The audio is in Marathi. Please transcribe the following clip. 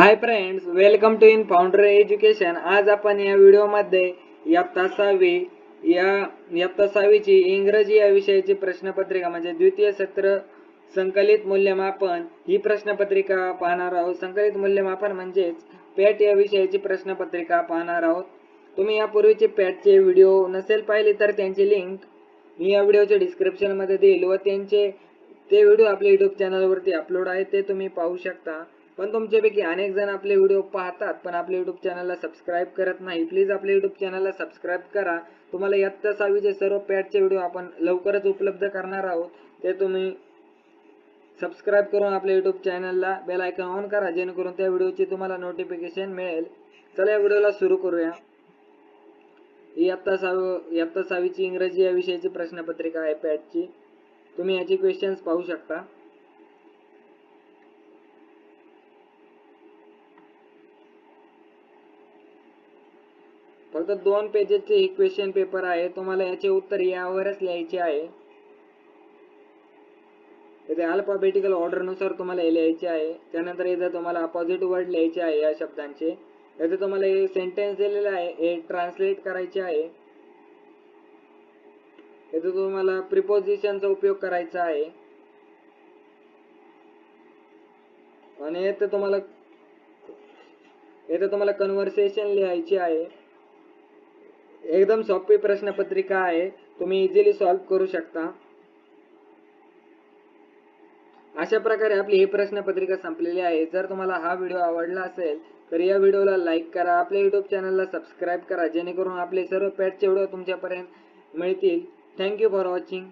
Hi friends welcome to in founder education आज आपण या व्हिडिओमध्ये इयत्ता सहावी या इयत्ता सहावीची इंग्रजी या विषयाची प्रश्नपत्रिका म्हणजे द्वितीय सत्र संकलित मूल्यमापन ही प्रश्नपत्रिका पाहणार आहोत. संकलित मूल्यमापन म्हणजेच पॅट या विषयाची प्रश्नपत्रिका पाहणार आहोत. तुम्ही यापूर्वीचे पॅटचे व्हिडिओ नसेल पाहिले तर त्यांची लिंक मी या व्हिडिओच्या डिस्क्रिप्शनमध्ये देईल व त्यांचे ते व्हिडिओ आपल्या युट्यूब चॅनलवरती अपलोड आहे ते तुम्ही पाहू शकता. पण तुमच्यापैकी अनेक जण आपले व्हिडिओ पाहतात पण आपल्या युट्यूब चॅनलला सबस्क्राईब करत नाही. प्लीज आपल्या युट्यूब चॅनलला सबस्क्राईब करा. तुम्हाला इयत्ता सहावीचे सर्व पॅटचे व्हिडिओ आपण लवकरच उपलब्ध करणार आहोत. ते तुम्ही सबस्क्राईब करून आपल्या युट्यूब चॅनलला बेल आयकॉन ऑन करा जेणेकरून त्या व्हिडिओची तुम्हाला नोटिफिकेशन मिळेल. चला या व्हिडिओला सुरू करूया. इयत्ता सहावी इयत्ता सहावीची इंग्रजी या विषयाची प्रश्नपत्रिका आहे पॅटची तुम्ही याचे क्वेश्चन्स पाहू शकता. फक्त दोन पेजेसचे हे क्वेश्चन पेपर आहे. तुम्हाला याचे उत्तर यावरच लिहायचे आहे. इथे अल्फाबेटिकल ऑर्डरनुसार तुम्हाला हे लिहायचे आहे. त्यानंतर इथे तुम्हाला अपोजिट वर्ड लिहायचे आहे या शब्दांचे. इथे तुम्हाला हे सेंटेन्स दिलेलं आहे. हे ट्रान्सलेट करायचे आहे. इथे तुम्हाला प्रिपोजिशनचा उपयोग करायचा आहे. आणि इथे तुम्हाला इथे तुम्हाला कन्व्हर्सेशन लिहायची आहे. एकदम सोपी प्रश्नपत्रिका आहे. तुम्ही इझिली सॉल्व्ह करू शकता. अशा प्रकारे आपली ही प्रश्नपत्रिका संपलेली आहे. जर तुम्हाला हा व्हिडिओ आवडला असेल तर या व्हिडिओला लाईक करा. आपल्या यूट्यूब चॅनलला सबस्क्राईब करा. जेणेकरून आपले सर्व पॅटचे व्हिडिओ तुमच्यापर्यंत मिळतील. Thank you for watching